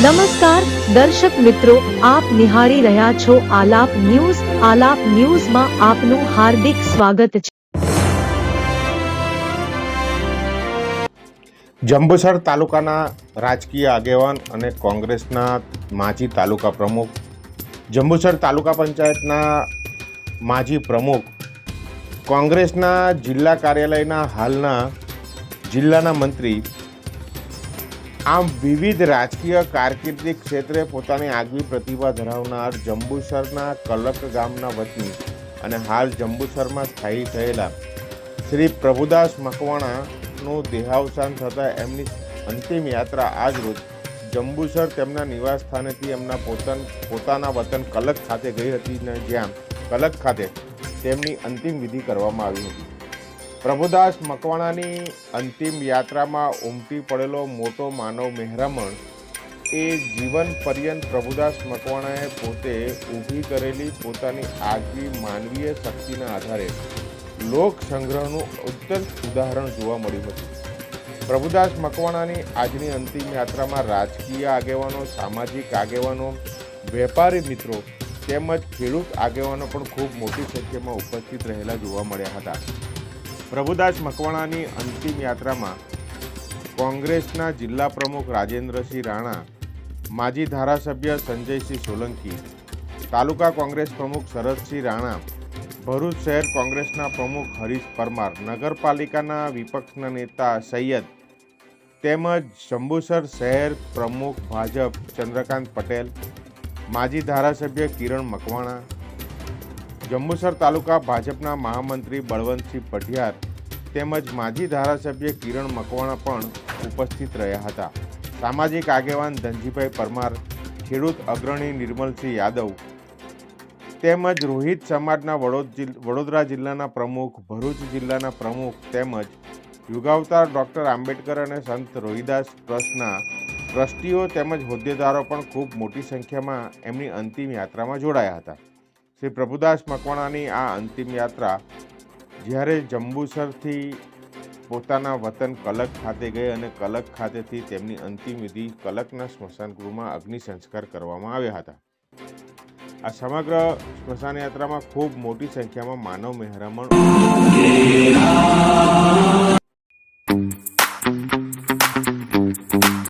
દર્શક મિત્રો, આપ નિહાળી રહ્યા છો આલાપ ન્યૂઝ. આલાપ ન્યૂઝમાં આપનું હાર્દિક સ્વાગત છે. જંબુસર તાલુકાના રાજકીય આગેવાન અને કોંગ્રેસના માજી તાલુકા પ્રમુખ, જંબુસર તાલુકા પંચાયતના માજી પ્રમુખ, કોંગ્રેસના જિલ્લા કાર્યાલયના હાલના જિલ્લાના મંત્રી આમ વિવિધ રાજકીય કારકિર્દી ક્ષેત્રે પોતાની આગવી પ્રતિભા ધરાવનાર જંબુસરના કલક ગામના વતની અને હાલ જંબુસરમાં સ્થાયી થયેલા શ્રી પ્રભુદાસ મકવાણાનું દેહાવસાન થતાં એમની અંતિમ યાત્રા આજ રોજ જંબુસર તેમના નિવાસ સ્થાનેથી એમના પોતાન, પોતાના વતન કલક ખાતે ગઈ હતી ને જ્યાં કલક ખાતે તેમની અંતિમ વિધિ કરવામાં આવી હતી. પ્રભુદાસ મકવાણાની અંતિમ યાત્રામાં ઉમટી પડેલો મોટો માનવ મહેરામણ એ જીવન પર્યંત પ્રભુદાસ મકવાણાએ પોતે ઊભી કરેલી પોતાની આગવી માનવીય શક્તિના આધારે લોક સંગ્રહનું ઉત્તમ ઉદાહરણ જોવા મળ્યું હતું. પ્રભુદાસ મકવાણાની આજની અંતિમ યાત્રામાં રાજકીય આગેવાનો, સામાજિક આગેવાનો, વેપારી મિત્રો તેમજ ખેડૂત આગેવાનો પણ ખૂબ મોટી સંખ્યામાં ઉપસ્થિત રહેલા જોવા મળ્યા હતા. પ્રભુદાસ મકવાણાની અંતિમ યાત્રામાં કોંગ્રેસના જિલ્લા પ્રમુખ રાજેન્દ્રસિંહ રાણા, માજી ધારાસભ્ય સંજયસિંહ સોલંકી, તાલુકા કોંગ્રેસ પ્રમુખ શરદસિંહ રાણા, ભરૂચ શહેર કોંગ્રેસના પ્રમુખ હરીશ પરમાર, નગરપાલિકાના વિપક્ષના નેતા સૈયદ તેમજ શંભુસર શહેર પ્રમુખ ભાજપ ચંદ્રકાંત પટેલ, માજી ધારાસભ્ય કિરણ મકવાણા જંબુસર તાલુકા ભાજપના મહામંત્રી બળવંતસિંહ પઢિયાર તેમજ માજી ધારાસભ્ય કિરણ મકવાણા પણ ઉપસ્થિત રહ્યા હતા. સામાજિક આગેવાન ધનજીભાઈ પરમાર, ખેડૂત અગ્રણી નિર્મલસિંહ યાદવ તેમજ રોહિત સમાજના વડોદ વડોદરા જિલ્લાના પ્રમુખ, ભરૂચ જિલ્લાના પ્રમુખ તેમજ યુગાવતાર ડૉક્ટર આંબેડકર અને સંત રોહિદાસ ટ્રસ્ટના ટ્રસ્ટીઓ તેમજ હોદ્દેદારો પણ ખૂબ મોટી સંખ્યામાં એમની અંતિમ યાત્રામાં જોડાયા હતા. શ્રી પ્રભુદાસ મકવાણાની આ અંતિમ યાત્રા જ્યારે જંબુસરથી પોતાના વતન કલક ખાતે ગઈ અને કલક ખાતેથી તેમની અંતિમ વિધિ કલકના સ્મશાન ગૃહમાં અગ્નિ સંસ્કાર કરવામાં આવ્યા હતા. આ સમગ્ર સ્મશાન યાત્રામાં ખૂબ મોટી સંખ્યામાં માનવ મહેરામણ